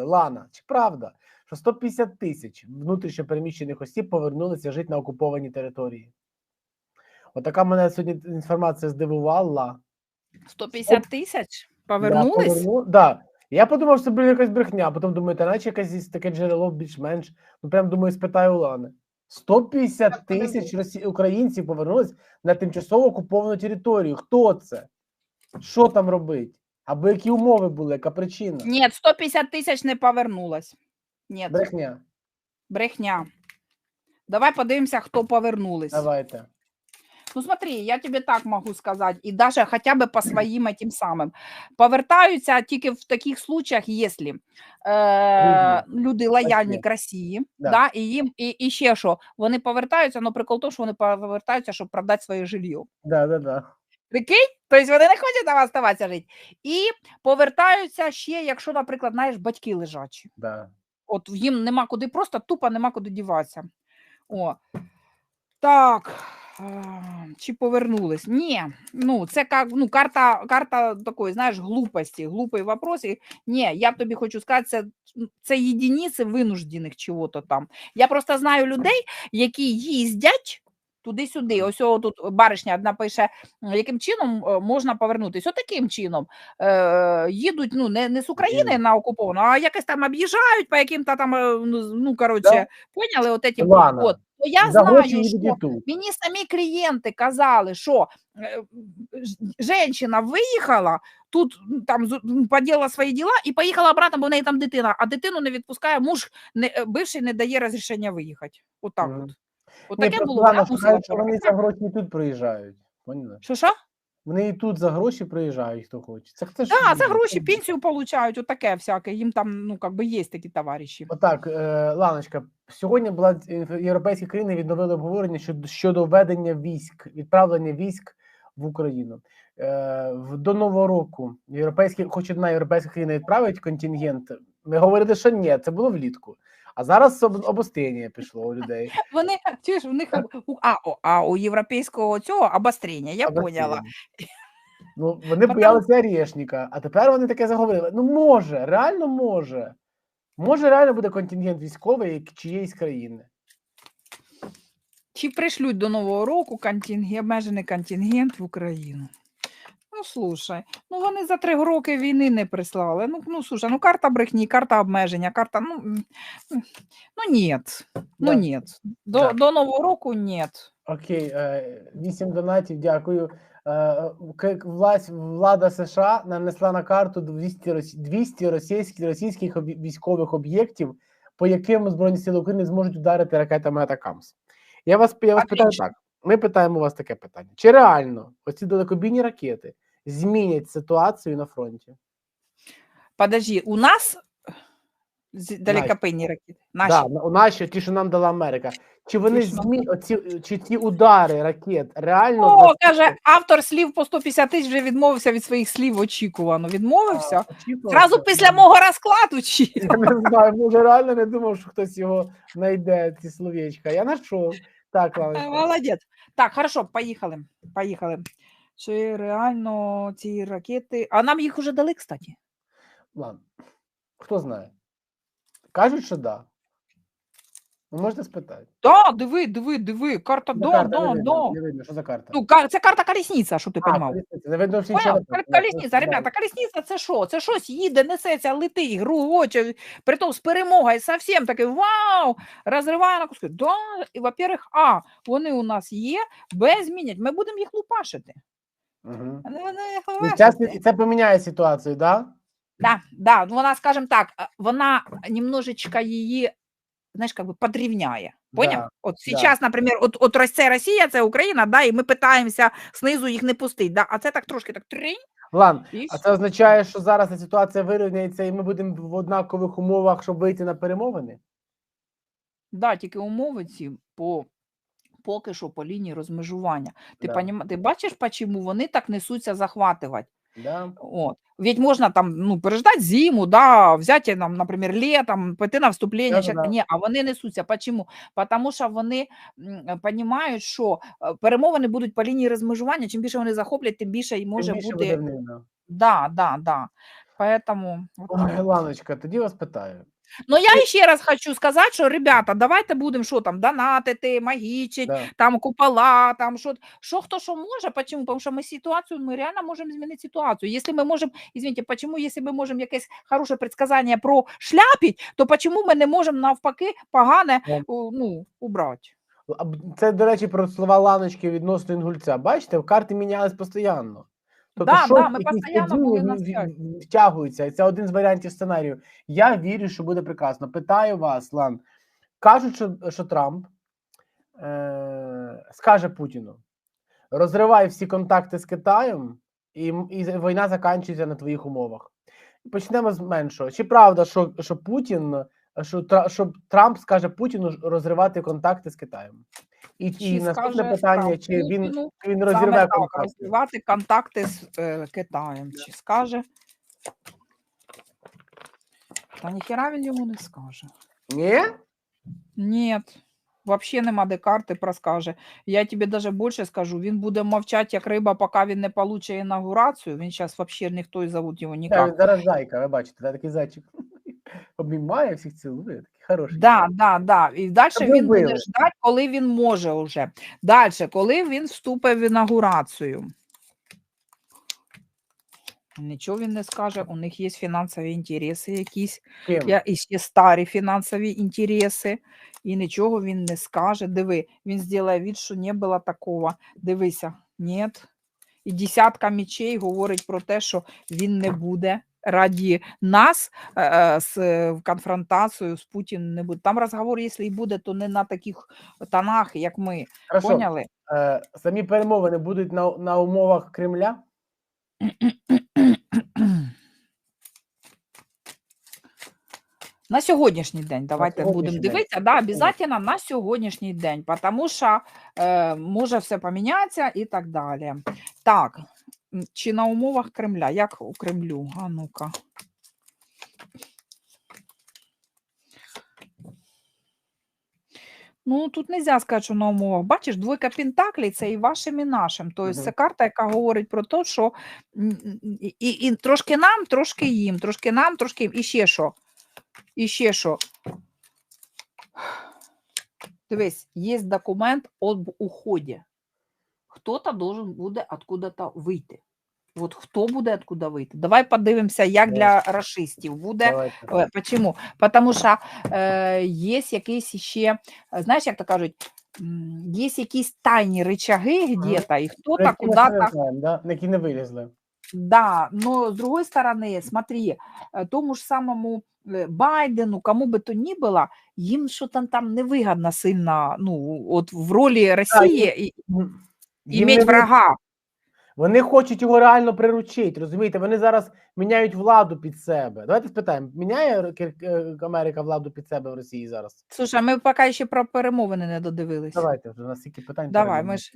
Лана, чи правда, що 150 тисяч внутрішньо переміщених осіб повернулися жити на окупованій території? Отака мене сьогодні інформація здивувала. 150 тисяч повернулись? поверну... да. Я подумав, що це буде якась брехня, а потім думаю, та наче якесь таке джерело більш-менш. Ну прям думаю, спитаю у Лани. 150 тисяч росі... українців повернулись на тимчасово окуповану територію. Хто це? Що там робить? Або які умови були, яка причина? Ні, 150 тисяч не повернулось. Ні, Брехня. брехня. Давай подивимося, хто повернулись. Давайте. Ну смотри, я тобі так можу сказати, і даже хоча б по своїм этим самим. Повертаються тільки в таких случаях, якщо е, люди лояльні к Росії, Да. да. і їм і, і ще що, вони повертаються, але прикол в тому, що вони повертаються, щоб продати своє жилье. Да, да, да. Прикинь? Тобто вони не хочуть там оставатися жити. І повертаються ще, якщо, наприклад, знаєш, батьки лежачі. да. От їм нема куди, просто тупо нема куди діватися. О. Так. Чи повернулись? Ні, ну це ну, карта, карта такої, знаєш, глупості, глупий вопрос. Ні, я тобі хочу сказати, це, це єдиниці винуждених чого-то там. Я просто знаю людей, які їздять туди-сюди. Ось тут баришня одна пише, яким чином е, можна повернутися. Отаким чином е, їдуть ну, не, не з України на окуповану, а якось там об'їжджають по яким-то там, е, ну, ну коротше, поняли, от эти, от. То я знаю, що. Мені самі клієнти казали, що жінка виїхала, тут там поділа свої діла і поїхала обратно, бо в неї там дитина, а дитину не відпускає, муж не, бивший не дає розрішення виїхати. Отак Мгм. от. От Ні, було. Що мусила що вони за гроші тут приїжджають. Поняли? Що що? Вони і тут за гроші приїжджають, хто хоче. Це, це ж Да, за гроші пенсію получають, от таке всяке. Їм там, ну, как би є такі товариші. Отак, е, Ланочка, сьогодні була європейські країни відновили обговорення щодо, щодо введення військ, відправлення військ в Україну. Е, до нового року європейські, хоч одна європейська країна відправить контингент. Ми говорили, що ні, це було влітку. А зараз об, обострення пішло у людей. Вони чуєш, у них у, а, о, а у європейського цього обострення, я поняла. Ну, вони Потому- боялися Орешника, а тепер вони таке заговорили. Ну, може, реально може. Може, реально буде контингент військовий чиєїсь країни. Чи пришлють до Нового року контингент, обмежений контингент в Україну? Ну, слушай, ну вони за три роки війни не прислали. Ну, ну слушай, ну карта брехні, карта обмеження, карта. Ну, м, ну ні. Ну Да. ні. До, до Нового року ні. Окей, е, вісім донатів, дякую. Е, к- власть, влада США нанесла на карту 200, рос- 200 російських, російських об'є- військових об'єктів, по яким Збройні Сили України зможуть ударити ракетами Атакамс. Я вас, я вас питаю Отлично. так. Ми питаємо у вас таке питання: чи реально оці далекобійні ракети змінять ситуацію на фронті? Подожди, у нас далекопинні ракети. Наші. Да, у наші, ті, що нам дала Америка. Чи вони Ті, що нам змі... оці, чи ці удари ракет реально О, каже, автор слів по 150 тисяч вже відмовився від своїх слів очікувано. Відмовився? Зразу після мого розкладу чи? Я не знаю, може реально не думав, що хтось його знайде, ці словечка. Я знайшов. Так, Молодець. Так, хорошо, поїхали. Поїхали. Чи реально ці ракети. А нам їх уже дали, кстати. Ладно. Хто знає? Кажуть, що да. Ви можете спитати. Да, диви, диви, диви. Карта, да, карта да, не видно. Не видно, що за карта. Ну, кар- це карта колісниця, щоб ти А, колісниця. Не видно всі Поняв? Колісниця, ребята, колісниця це що? Це щось їде, несеться, летить, гругоче, притом з перемогою, совсем таке вау, розриває на куски. Да, і, во-первых, а, вони у нас є, без змінять, ми будемо їх лупашити. Угу. Вони- вони їх І, лупашити. це, і це поміняє ситуацію, так? Да, да, ну вона, скажем так, вона немножечко її, знаєш, как бы подрівняє. Поняв? Да, От да. зараз, наприклад, от, от Рос- це Росія, це Україна, да, і ми питаємося знизу їх не пустити. Да, а це так трошки так тринь, Лан, і а це означає, що зараз ця ситуація вирівняється і ми будемо в однакових умовах, щоб вийти на перемовини? Да, тільки умови ці по поки що по лінії розмежування. Ти, Да. понім... ти бачиш, чому вони так несуться захватувати? Да? От. Ведь можна там ну, переждати зиму, да, взяти, нам, наприклад, літом, піти на вступлення. Да-да-да. Ні, а вони несуться. Почему? Тому що вони розуміють, що е, перемовини будуть по лінії розмежування. Чим більше вони захоплять, тим більше і може більше бути. буде да. Да, да, да. Поэтому. Ой, Ланочка, тоді вас питаю. Но я ще раз хочу сказати, що ребята, давайте будемо що там донатити, магічить, Да. там купола, там що, що хто що може. Почему? Тому що ми ситуацію, ми реально можемо змінити ситуацію. Якщо ми можемо, извините, почему, якщо ми можемо якесь хороше предсказання про шляпіть, то почему ми не можемо навпаки погане Да. у- ну, убрати? А б- Це, до речі, про слова Ланочки відносно інгульця. Бачите, карти мінялись постійно. Тобто, Да, що да, ми постійно були на связі. втягуються, і це один з варіантів сценарію. Я вірю, що буде прекрасно. Питаю вас, Лан. Кажуть, що, що Трамп е- скаже Путіну: розривай всі контакти з Китаєм, і, і війна закінчується на твоїх умовах. Почнемо з меншого. Чи правда, що, що Путін, що, що Трамп скаже Путіну розривати контакти з Китаєм? І, Чи і наступне питання: чи він, Путіну він розірве так, контакти? розривати контакти з е, Китаєм? Чи скаже? Та ніхіра він йому не скаже. Ні? Нет, вообще нема де карти проскаже. Я тобі даже більше скажу, він буде мовчати, як риба, поки він не получить інаугурацію. Він зараз вообще ніхто і зовут його Так, ніяк. він зараз зайка, ви бачите, да, такий зайчик. Обіймає, всіх цілує, такий хороший. Да, да, да. І далі він буде ждати, коли він може вже. Далі, коли він вступить в інаугурацію. Нічого він не скаже, у них є фінансові інтереси якісь. Я і ще старі фінансові інтереси, і нічого він не скаже. Диви, він зробить від, що не було такого. Дивися, ні. І десятка мечей говорить про те, що він не буде раді нас е, е, з е, в з Путіним не буде. Там розговор, якщо і буде, то не на таких тонах, як ми. Хорошо. Поняли? Самі перемовини будуть на, на умовах Кремля? На сьогоднішній день давайте будемо день. дивитися, да, обов'язково на сьогоднішній день, тому що е, може все помінятися і так далі. Так, чи на умовах Кремля? Як у Кремлю? А ну-ка. Ну, тут не можна сказати, що на умовах. Бачиш, двойка пентаклей це і вашим, і нашим. Тобто Мгм. це карта, яка говорить про те, що м, і, і, і трошки нам, трошки їм, трошки нам, трошки їм. І ще що? І ще що? Дивись, є документ об уході. Хто-то должен буде откуда-то вийти. От хто буде откуда вийти? Давай подивимося, як для расистів буде. Давайте. Е, Почему? Потому що е, є якісь ще, е, знаєш, як то кажуть, м, є якісь тайні рычаги где-то, і Про хто-то які ми ще куда-то не знаємо, да? на які не вилізли. Да, но с другой стороны, смотри, э, тому ж самому э, Байдену, кому би то ні було, їм що там там невигідно сильно, ну, от в ролі Росії і, М, їм іметь не ви- врага. Вони хочуть його реально приручити, розумієте? Вони зараз міняють владу під себе. Давайте спитаємо, міняє е, Америка владу під себе в Росії зараз? Слушай, ми поки ще про перемовини не додивились. Давайте вже у нас питань. Давай, ми ж-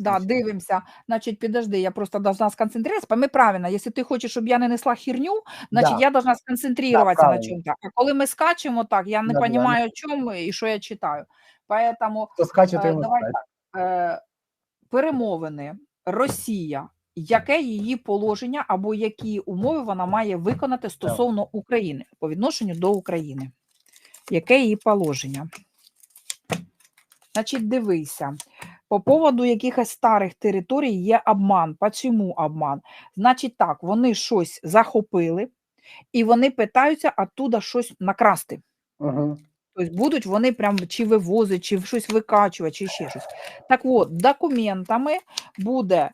Да, дивимося. Значить, підожди, я просто должна сконцентруватися. Пойми правильно, якщо ти хочеш, щоб я не несла херню, значить Да. я должна сконцентруватися на чому-то. А коли ми скачемо так, я не Да-да-да, розумію, чому і що я читаю. Поэтому Хто скаче, Е, давай скаче. е, перемовини Росія, яке її положення або які умови вона має виконати стосовно України по відношенню до України? Яке її положення? Значить, дивися. По поводу якихось старих територій є обман. Чому обман? Значить, так, вони щось захопили, і вони питаються оттуда щось накрасти. Угу. Тобто будуть вони прям чи вивозити, чи щось викачувати, чи ще щось. Так от, документами буде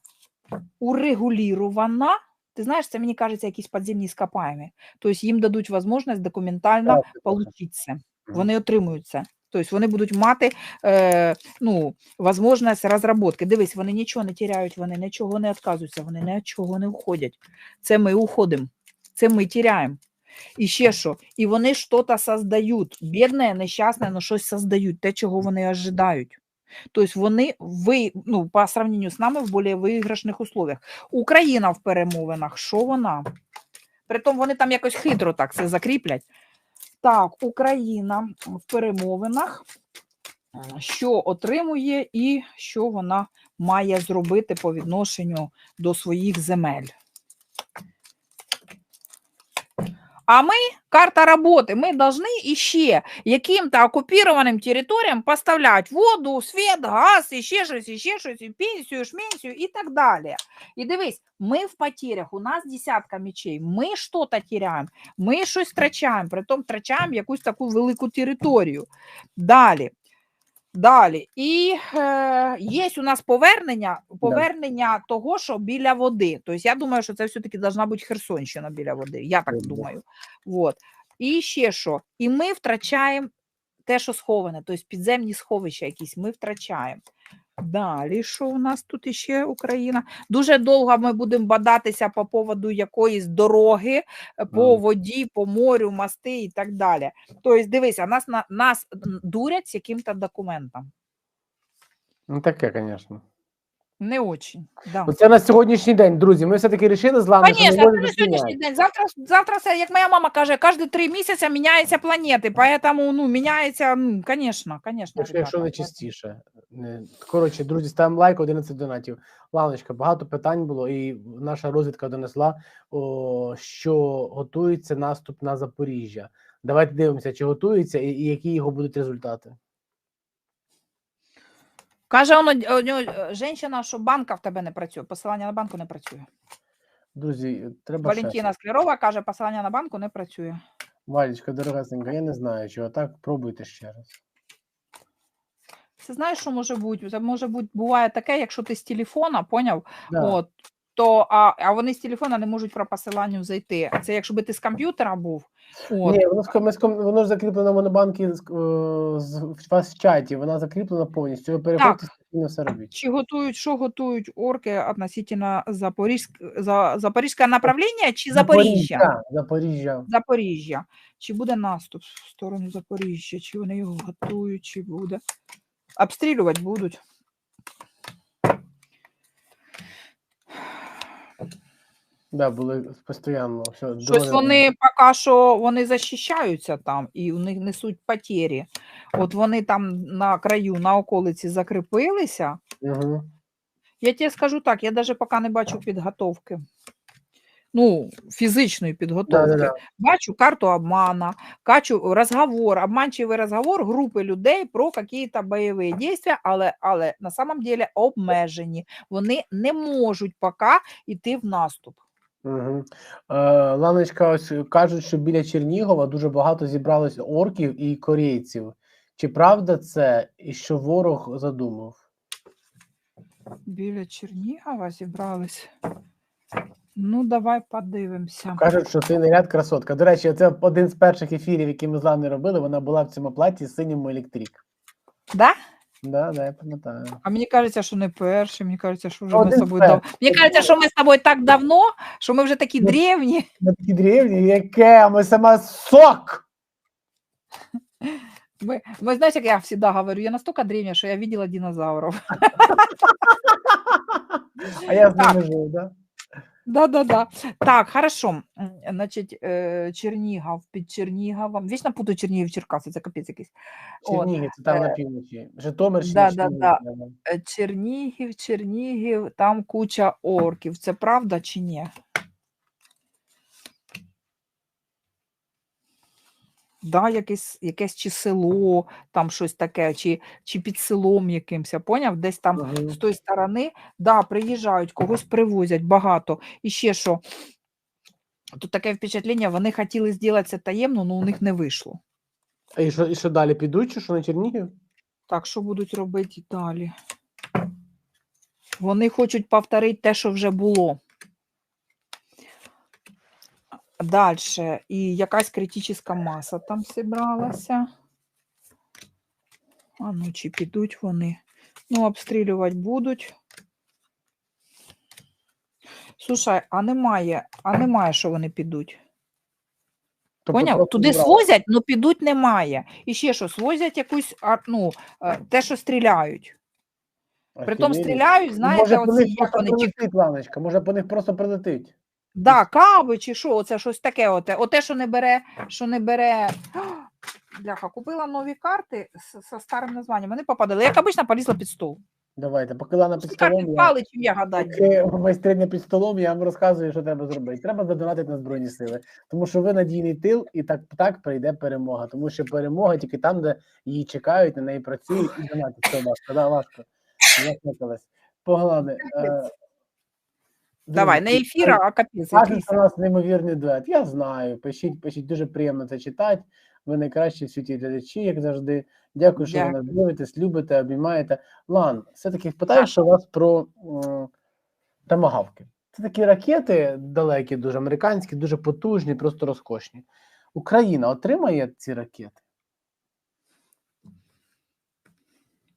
урегулірована. Ти знаєш, це мені кажеться, якісь підземні скопаємі. Тобто їм дадуть можливість документально отримати це. Вони отримують це. Тобто вони будуть мати е, ну, можливість розробки. Дивись, вони нічого не тіряють, вони нічого не відказуються, вони ні від чого не уходять. Це ми уходимо, це ми тіряємо. І ще що, і вони щось создають. Бідне, нещасне, але щось создають, те, чого вони ожидають. Тобто вони ви, ну, по сравнению з нами в більш виграшних условиях. Україна в перемовинах, що вона? Притом вони там якось хитро так це закріплять. Так, Україна в перемовинах, що отримує і що вона має зробити по відношенню до своїх земель. А ми, карта роботи, ми должны іще яким-то окупованим територіям поставляти воду, світ, газ, і ще щось, і ще щось, і пенсію, шменсію і так далі. І дивись, ми в потерях, у нас десятка мечей, ми щось теряємо, ми щось втрачаємо, притом втрачаємо якусь таку велику територію. Далі. Далі. І е, є у нас повернення, повернення того, що біля води. Тобто я думаю, що це все-таки должна бути Херсонщина біля води. Я так да. думаю. Вот. І ще що? І ми втрачаємо те, що сховане, тобто підземні сховища якісь ми втрачаємо. Далі, що у нас тут іще Україна? Дуже довго ми будемо бадатися по поводу якоїсь дороги, е, по воді, по морю, мости і так далі. Тобто, дивися, нас, нас дурять з яким-то документом. Ну таке, звісно. Не очень. Да. Оце на сьогоднішній день, друзі. Ми все-таки вирішили з вами, Конечно, не це на сьогоднішній день. Завтра, завтра все, як моя мама каже, кожні три місяці міняються планети, поэтому, ну, міняється, ну, конечно, конечно, Якщо, якщо не частіше. Коротше, друзі, ставимо лайк, 11 донатів. Ланочка, багато питань було, і наша розвідка донесла, о, що готується наступ на Запоріжжя. Давайте дивимося, чи готується і, і які його будуть результати. Каже, он, о, нього, е, жінка, що банка в тебе не працює, посилання на банку не працює. Друзі, треба Валентина Валентина Склярова каже, посилання на банку не працює. Валічка, дорогасенька, я не знаю, чого так. Пробуйте ще раз. Це знаєш, що може бути? Це може бути, буває таке, якщо ти з телефона, поняв, Да. От, то, а, а вони з телефона не можуть про посилання зайти. Це якщо би ти з комп'ютера був. От. Ні, воно, з воно ж закріплено в монобанки з, е, з, в вас в чаті, вона закріплена повністю. Переходьте спокійно все робіть. Чи готують, що готують орки относительно Запорізьк, за, Запорізьке направлення чи Запоріжжя? Запоріжжя. Запоріжжя. Запоріжжя. Чи буде наступ в сторону Запоріжжя? Чи вони його готують, чи буде? Обстрілювати будуть. Да, були постійно. Все, Щось доволі- вони поки що вони захищаються там і у них несуть потері. От вони там на краю, на околиці закріпилися. Мгм. Я тебе скажу так, я навіть поки не бачу підготовки. Ну, фізичної підготовки. Да-да-да. Бачу карту обмана, бачу розговор, обманчивий розговор групи людей про якісь бойові дії, але, але на самом деле обмежені. Вони не можуть поки йти в наступ. Угу. Е, Ланочка, ось кажуть, що біля Чернігова дуже багато зібралось орків і корейців. Чи правда це, і що ворог задумав? Біля Чернігова зібрались. Ну, давай подивимося. Кажуть, що ти наряд красотка. До речі, це один з перших ефірів, які ми з Ланою робили. Вона була в цьому платі з синьому електрик. Да? Да, да, я пам'ятаю. А мені кажеться, що не перший, мені кажеться, що вже Ну, ми з один тобою з дав... Мені кажеться, що ми з тобою так давно, що ми вже такі древні. Ми такі древні, яке, ми сама сок! Мы, мы, знаете, как я всегда говорю, я настолько древняя, что я видела динозавров. А я з ними жив, да? Да-да-да. Так, хорошо. Значить, е, Чернігов під Черніговом. Вічно путаю Чернігів Черкаси, це капець якийсь. Чернігів, це там на е, півночі. Житомир, да, да, да. да. Чернігів, Чернігів, там куча орків. Це правда чи ні? Да, якесь, якесь чи село, там щось таке, чи, чи під селом якимось, поняв? Десь там Мгм. з тої сторони, да, приїжджають, когось привозять багато. І ще що, тут таке впечатлення, вони хотіли зробити це таємно, але у них не вийшло. А і що, і що далі? Підуть, чи що на Чернігів? Так, що будуть робити далі? Вони хочуть повторити те, що вже було. Далі. І якась критична маса там зібралася. А ну, чи підуть вони? Ну, обстрілювати будуть. Слушай, а немає, а немає, що вони підуть. Тобто Поняв? Туди зібрали. свозять, але підуть немає. І ще що, свозять якусь, ну, е, те, що стріляють. Притом стріляють, Ну, знаєте, оці, як вони, прилетить, Ланочка, може по них просто прилетить. Да, кави чи що, оце щось таке. Оте, оте що не бере, що не бере. Бляха, купила нові карти з, зі старим названням. Вони попадали. Як обично, полізла під стол. Давайте, поки Лана під столом, я, впали, чим я поки майстриня під столом, я вам розказую, що треба зробити. Треба задонатити на Збройні Сили. Тому що ви надійний тил, і так так прийде перемога. Тому що перемога тільки там, де її чекають, на неї працюють і донатять. Це важко, да, важко. Закликались. Давай, не ефір, а капець. Кажуть, у нас неймовірний дует. Я знаю. Пишіть, пишіть, дуже приємно це читати. Ви найкращі в світі глядачі, як завжди. Дякую, що ви нас дивитесь, любите, обіймаєте. Лан, все-таки питаю, що вас про м, тамагавки. Це такі ракети далекі, дуже американські, дуже потужні, просто розкошні. Україна отримає ці ракети?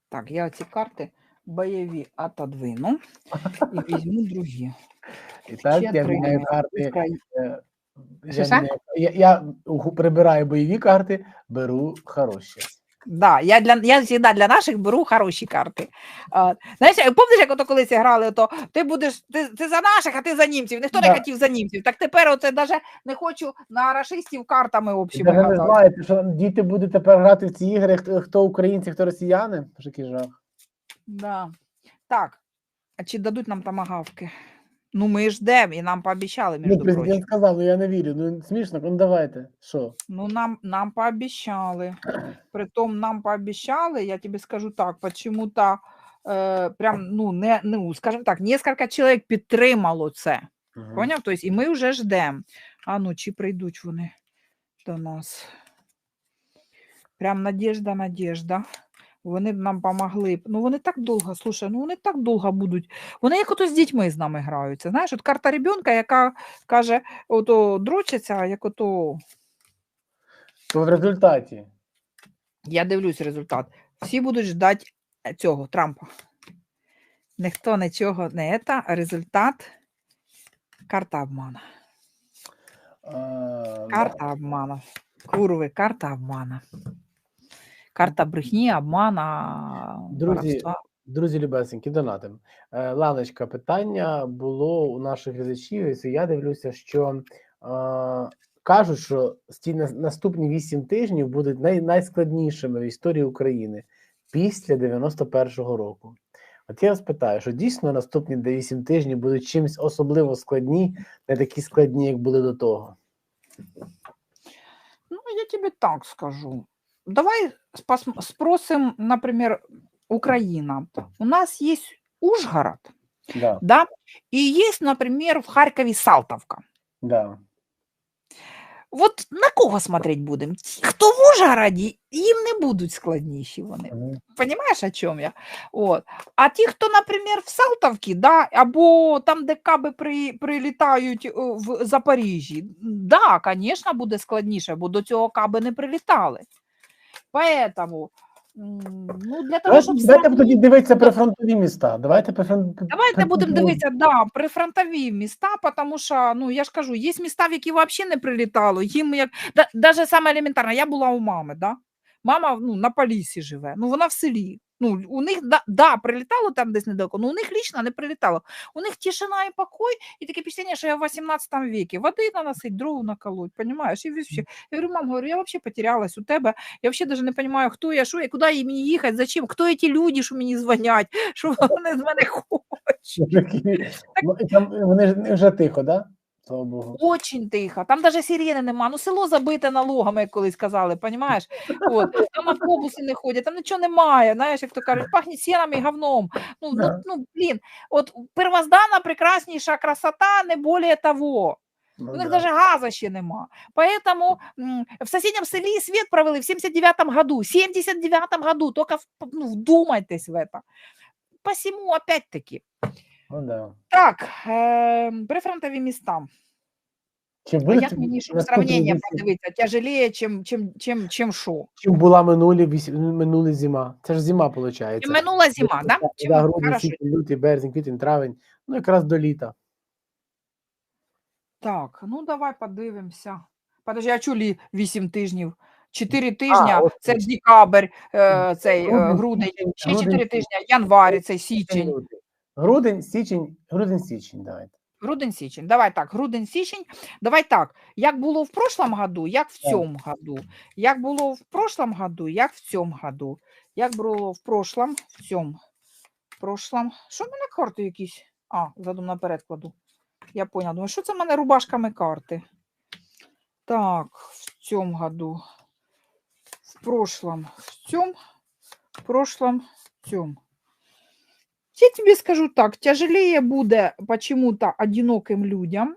Так, я ці карти бойові отодвину і візьму другі. І так, я міняю карти. Е, Я, я, я прибираю бойові карти, беру хороші. Да, я для я завжди для наших беру хороші карти. А, знаєш, пам'ятаєш, як ото колись грали, то ти будеш ти, ти за наших, а ти за німців. Ніхто Да. не хотів за німців. Так тепер оце навіть не хочу на рашистів картами Ви общими не знаєте, що діти будуть тепер грати в ці ігри, хто, хто українці, хто росіяни? Жах. Да. Так, а чи дадуть нам тамагавки? Ну, ми ждемо, і нам пообіцяли, між Ну, прочим. президент сказав, ну я не вірю. Ну смішно, ну давайте. Що? Ну, нам, нам пообещали. Притом нам пообещали, я тебе скажу так, почему-то э, прям, ну, не, ну, скажем так, несколько чоловік підтримало це. Поняв? Тобто, і ми вже ждемо. А ну, чи прийдуть вони до нас? Прям надіжда, надіжда. Вони б нам помогли. Ну, вони так довго, слушай, ну вони так довго будуть. Вони як ото з дітьми з нами граються. Знаєш, от карта ребенка, яка каже, ото дрочиться, як ото То в результаті. Я дивлюсь результат. Всі будуть ждати е, цього Трампа. Ніхто нічого не це, а результат карта обмана. А, да. Карта обмана. Курви, карта обмана. Карта брехні, обмана, Друзі, воровства. Друзі любесенькі, донатим. Е, Ланочка, питання було у наших глядачів, і я дивлюся, що е, кажуть, що ці наступні 8 тижнів будуть най, найскладнішими в історії України після 91-го року. От я вас питаю, що дійсно наступні 8 тижнів будуть чимось особливо складні, не такі складні, як були до того. Ну, я тебе так скажу. Давай спас- спросим, например, Украина. У нас есть Ужгород, Да, да, и есть, например, в Харькове Салтовка. да. От на кого смотреть будемо? Ті, хто в Ужгороді, їм не будуть складніші вони. Мгм. Понимаешь, о чому я? От. А ті, хто, наприклад, в Салтовці, да, або там, де каби при, прилітають о, в Запоріжжі, да, звісно, буде складніше, бо до цього каби не прилітали. Поэтому, ну, для того, щоб давайте сравнити- тоді дивитися прифронтові міста. Давайте прифрон- Давайте будемо дивитися, да, прифронтові міста, тому що, ну, я ж кажу, є міста, в які взагалі не прилітало. Їм як, да, даже саме елементарно, я була у мами, да? мама ну, на Полісі живе, ну, вона в селі. Ну, у них, да, да, прилітало там десь недалеко, але у них лічно не прилітало. У них тишина і покой, і таке впечатлення, що я в 18 віці. Води наносить, дров наколоть, понимаєш? І вообще. Я говорю, мам, говорю, я вообще потерялась у тебе, я вообще даже не понимаю, хто я, що я, куди мені їхати, зачем, хто ці люди, що мені дзвонять, що вони з мене хочуть. Ну, Вони ж вже тихо, да? Слава Богу. Очень тихо. Там навіть сирени нема. Ну, село забите налогами, як колись казали, понімаєш? От. Там автобуси не ходять, там нічого немає. Знаєш, як то кажуть, пахне сіном і говном. Ну, ну, Да. ну блін, от первозданна прекрасніша красота, не более того. Ну, У них да. даже газа ще нема. Поэтому м, в соседнем селе свет провели в 79 году. В 79 году. Только в- ну, вдумайтесь в это. Посему, опять-таки. Ну, да. Так, е, прифронтові міста. Чи А як мені щоб сравнення подивитися, тяжелее, чим, чим, чим, чим що? Чим була минулі минулі зима? Це ж зима, виходить. Чим минула зима, да? Чим, Да, грудень, січень, лютий, березень, квітень, травень. Ну, якраз до літа. Так, ну давай подивимося. Подожди, а чулі 8 тижнів? 4 тижня, от це декабрь, е, цей е, Грудень, ще 4 тижня, январь, цей січень. Грудень, січень, грудень, січень, давайте. Грудень, січень. Давай так, грудень, січень. Давай так. Як було в прошлом году, як в цьому году. Як було в прошлом году, як в цьому году. Як було в прошлом, в цьому. в прошлом. Що в мене карти якісь? А, задум наперед кладу. Я поняла. Думаю, що це в мене рубашками карти? Так, в цьому году. В прошлом в цьому, в прошлом в цьому. Я тебе скажу так, тяжелее буде почему-то одиноким людям,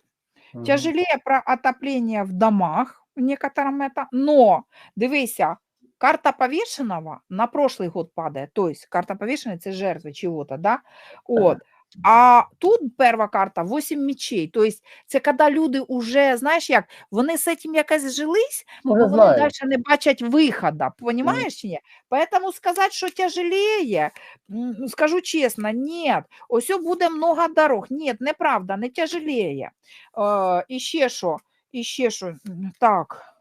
Мгм. тяжелее про отопление в домах в некотором это, но дивися, карта повешенного на прошлый год падает, то есть карта повешенной это жертвы чего-то, да, от. А тут перша карта 8 мечей, то есть це коли люди уже, знаєш як, вони з цим якось жились, Може, но вони знають. далі не бачать виходу, понимаешь чи ні? Поэтому сказати, що тяжелее, м, ну, скажу чесно, нет, ось буде много дорог, нет, неправда, не тяжелее. Е, і ще що, і ще що, так.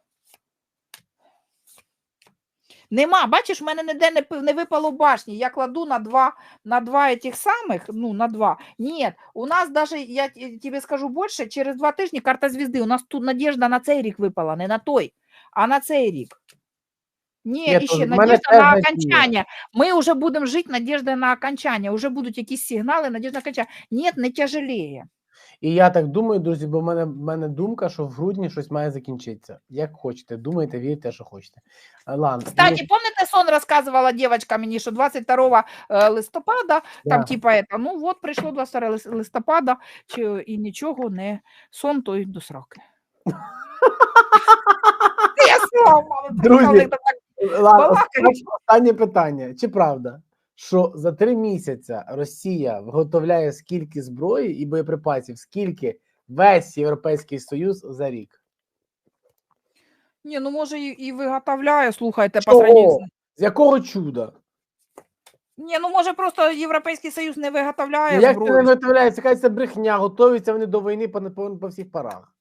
Нема, бачиш, в мене ніде не, не випало башні. Я кладу на два, на два этих самих, ну, на два. Нет, у нас даже, я т- тебе скажу більше, через два тижні карта звізди. У нас тут надежда на цей рік випала, не на той, а на цей рік. Ні, Ні, і то ще в надежда на окончання. Ми вже будемо жити надеждою на окончання. Уже будуть якісь сигнали, надежда на окончання. Ні, не тяжелее. І я так думаю, друзі, бо в мене, в мене думка, що в грудні щось має закінчитися. Як хочете, думайте, вірте, що хочете. А, Ладно, Кстати, і- помните, сон рассказывала девочка мені, що 22 е, листопада, там да. типа это, ну от прийшло 22 лис- листопада, чи, і нічого не сон той до сроки. Друзі, останнє питання. Чи правда, що за три місяці Росія виготовляє скільки зброї і боєприпасів, скільки весь Європейський Союз за рік? Ні, ну може і, і виготовляє, слухайте, по сравнению з- якого чуда? Ні, ну може просто Європейський Союз не виготовляє Ну, як це не зброю. виготовляється? Це брехня, готуються вони до війни по, по, по всіх парах.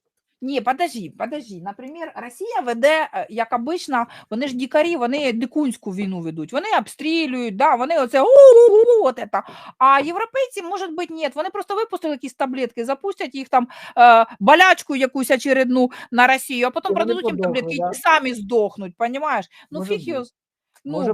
Ні, подожди, подожди. Наприклад, Росія веде, е, як обично, вони ж дікарі, вони дикунську війну ведуть. Вони обстрілюють, да, вони оце «у-у-у-у», от это. А європейці, може бути, ні. Вони просто випустили якісь таблетки, запустять їх там е, болячку якусь очередну на Росію, а потім вони продадуть їм таблетки да? і самі здохнуть, понімаєш? Ну фіг його. Ну,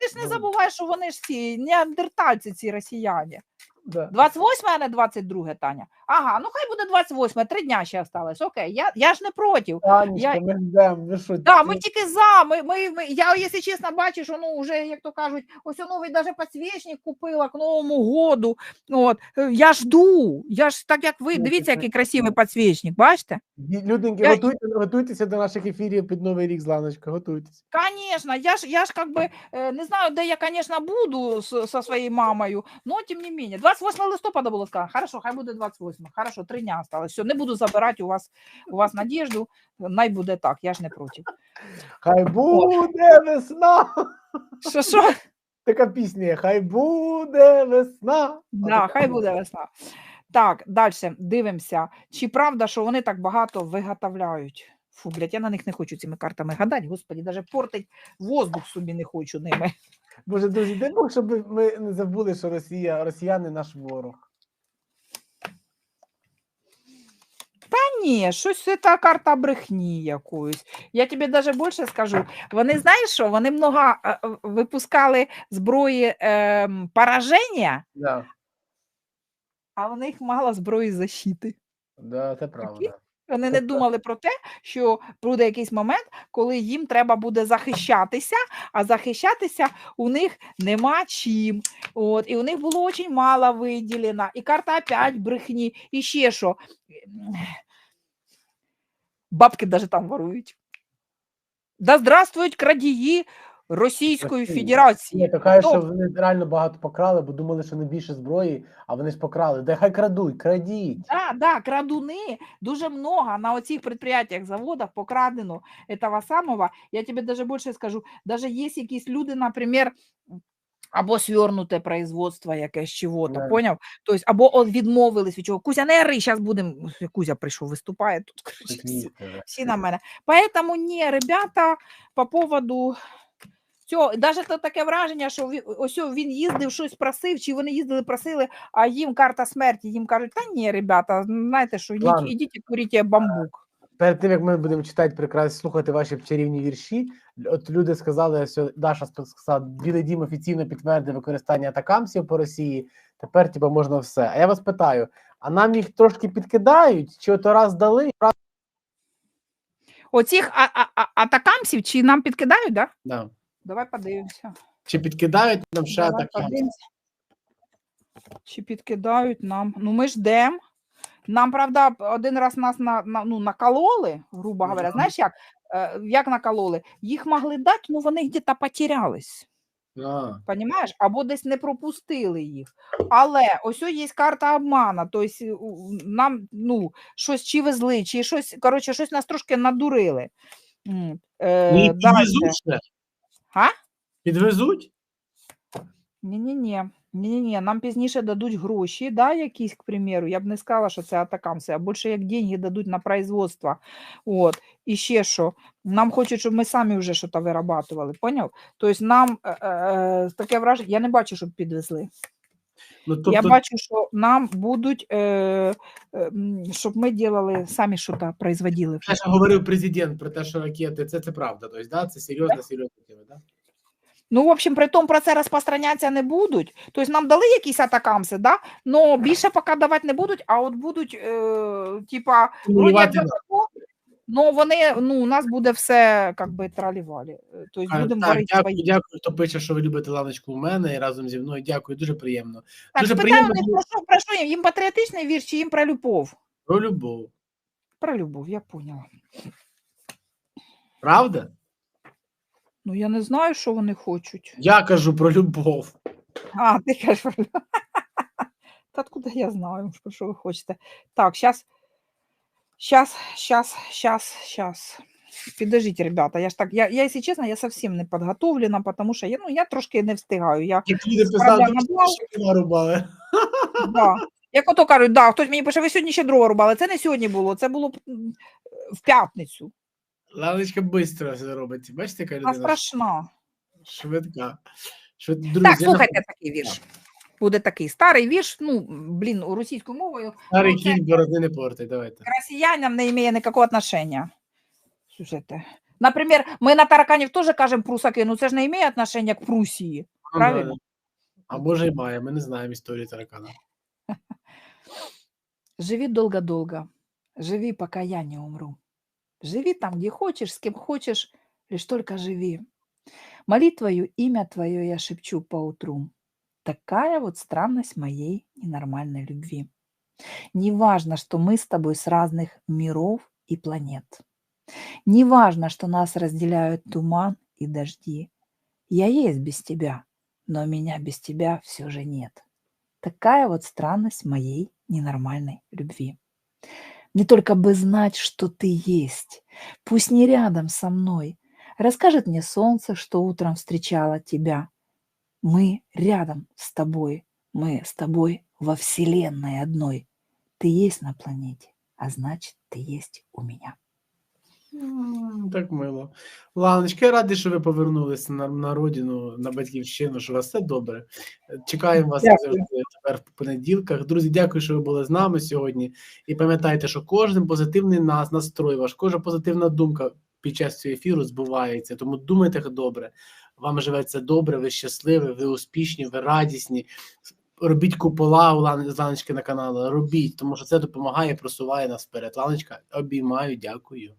ти, ж не забувай, що вони ж ці неандертальці, ці росіяни. Да. 28, а не 22, Таня. Ага, ну хай буде 28, три дня ще осталось. Окей, я, я ж не проти. Танечка, Я- ми що? Да, ми тільки за. Ми, ми, ми, я, якщо чесно, бачу, що ну, вже, як то кажуть, ось новий даже підсвічник купила к Новому году. От, е, я жду. Я ж так як ви, Ну, дивіться, який красивий підсвічник, бачите? Люденьки, Я- готуйте, готуйтеся до наших ефірів під Новий рік, Зланочка, готуйтесь. Конечно, я ж, я ж как бы э, не знаю, де я, конечно, буду с, со своєю мамою, но тем не менее. 28 листопада було сказано. Хорошо, хай буде 28. Хорошо, три дня осталось. Все, не буду забирати у вас, у вас надіжду. Най буде так, я ж не проти. Хай буде весна. Що, що? Така пісня, хай буде весна. Да, хай буде весна. Так, далі дивимося. Чи правда, що вони так багато виготовляють? Фу, блядь, я на них не хочу цими картами гадати. Господі, навіть портить воздух собі не хочу ними. Боже, друзі, дай Бог, щоб ми не забули, що Росія, росіяни наш ворог. Та ні, щось це та карта брехні якоїсь. Я тобі навіть більше скажу. Вони знаєш що? Вони много е, е, випускали зброї е, пораження, Да, а в них мало зброї защити. да, це правда. Вони не думали про те, що буде якийсь момент, коли їм треба буде захищатися, а захищатися у них нема чим. От, і у них було дуже мало виділено. І карта опять брехні, і ще що. Бабки навіть там ворують. Да здравствують крадії Російської Росії. Федерації. Ні, то кажуть, що вони реально багато покрали, бо думали, що не більше зброї, а вони ж покрали. Да хай крадуть, крадіть. Да, да, крадуни дуже много на оцих предприятиях, заводах покрадено этого самого. Я тебе даже больше скажу, даже є якісь люди, наприклад, або свернуте производство якесь чого-то, Да. поняв? Тобто, або відмовились від чого. Кузя, не ри, зараз будемо. Кузя прийшов, виступає тут. Щось всі- всі на мене. Поэтому ні, ребята, по поводу цього, навіть то таке враження, що він, ось він їздив, щось просив, чи вони їздили, просили, а їм карта смерті, їм кажуть, та ні, ребята, знаєте що, ідіть, ідіть і куріть бамбук. перед тим як ми будемо читати прекрасно слухати ваші чарівні вірші, от люди сказали, що Даша сказала, Білий Дім офіційно підтвердив використання атакамсів по Росії. Тепер типу, можна все. А я вас питаю: а нам їх трошки підкидають? Чи ото раз дали? Раз... Оцих а- а- а- атакамсів чи нам підкидають, да? Да. Давай подивимося. Чи підкидають нам ще Давай подивимося. Чи підкидають нам? Ну, ми ждемо. Нам, правда, один раз нас на, на, ну, накололи, грубо говоря. Знаєш як? Е, як накололи? Їх могли дати, ну вони где-то потерялись. А, Понімаєш? Або десь не пропустили їх. Але ось є карта обмана. Тобто у- нам ну, щось чи везли, чи щось, коротше, щось нас трошки надурили. М, Е, ну, дальше. ще? А? Підвезуть? Ні-ні-ні. Ні-ні-ні, нам пізніше дадуть гроші, да, якісь, к примеру. Я б не сказала, що це атакамси, а більше як деньги дадуть на производство. От. І ще що. Нам хочуть, щоб ми самі вже щось вирабатували, поняв? Тобто нам е, е, таке враження, я не бачу, щоб підвезли. Ну, тобто, Я бачу, що нам будуть, е, е, щоб ми делали, самі щось производили. те, що говорив президент про те, що ракети, це, це правда. Тобто, да? це серйозна, серйозна тема, да? Ну, в общем, при тому про це розпространятися не будуть. Тобто нам дали якісь атакамси, да? но більше поки давати не будуть, а от будуть, е, типа, вроді. Ну вони, ну, у нас буде все, як би, тралівалі. Тобто будемо Так, варити дякую, свої. дякую, хто пише, що ви любите ланочку у мене і разом зі мною. Дякую, дуже приємно. Так, дуже приємно них, про що, про що їм? Їм патріотичний вірш чи їм про любов? Про любов. Про любов, я поняла. Правда? Ну, я не знаю, що вони хочуть. Я кажу про любов. А, ти кажеш про любов. Та откуда я знаю, про що ви хочете? Так, сейчас, сейчас, сейчас, сейчас, сейчас. Подождите, ребята, я ж так, я, я, если честно, я совсем не подготовлена, потому що я, ну, я трошки не встигаю. Я, рубали. да. Як ото кажуть, да, хтось мені пише, ви сьогодні ще дрова рубали. Це не сьогодні було, це було в п'ятницю. Ланочка швидко все робить. Бачите, яка людина страшна. швидка. Швид... Друзі, Так, я слухайте такий вірш. Буде такий старий вірш, ну, блін, російською мовою. Старий Ну, це- кінь борозни не портай, давайте. к россиянам не имея никакого отношения. Слушайте. Например, мы на тараканів теж кажемо прусаки, ну це ж не имеє отношения к Прусії. Ну, Правильно. да. А може і має, ми не знаємо історії таракана. Живи долго-долго. Живи, пока я не умру. Живи там, где хочешь, с кем хочешь, лишь только живи. Молитвою имя твое я шепчу по утру. Такая вот странность моей ненормальной любви. Неважно, что мы с тобой с разных миров и планет. Неважно, что нас разделяют туман и дожди. Я есть без тебя, но меня без тебя все же нет. Такая вот странность моей ненормальной любви. Мне только бы знать, что ты есть. Пусть не рядом со мной. Расскажет мне солнце, что утром встречало тебя. Мы рядом с тобой. Мы с тобой во вселенной одной. Ты есть на планете, а значит, ты есть у меня. М, Так мило. Ланочка, я радий, що ви повернулися на, на родину, на батьківщину, що у вас все добре. Е, Чекаємо вас як Дякую. завжди тепер в понеділках. Друзі, дякую, що ви були з нами сьогодні. І пам'ятайте, що кожен позитивний нас настрой, ваш кожна позитивна думка під час цього ефіру збувається. Тому думайте добре. вам живеться добре, ви щасливі, ви успішні, ви радісні. Робіть купола у Лан- з Ланочки на канал, робіть, тому що це допомагає, просуває нас вперед. Ланочка, обіймаю, дякую.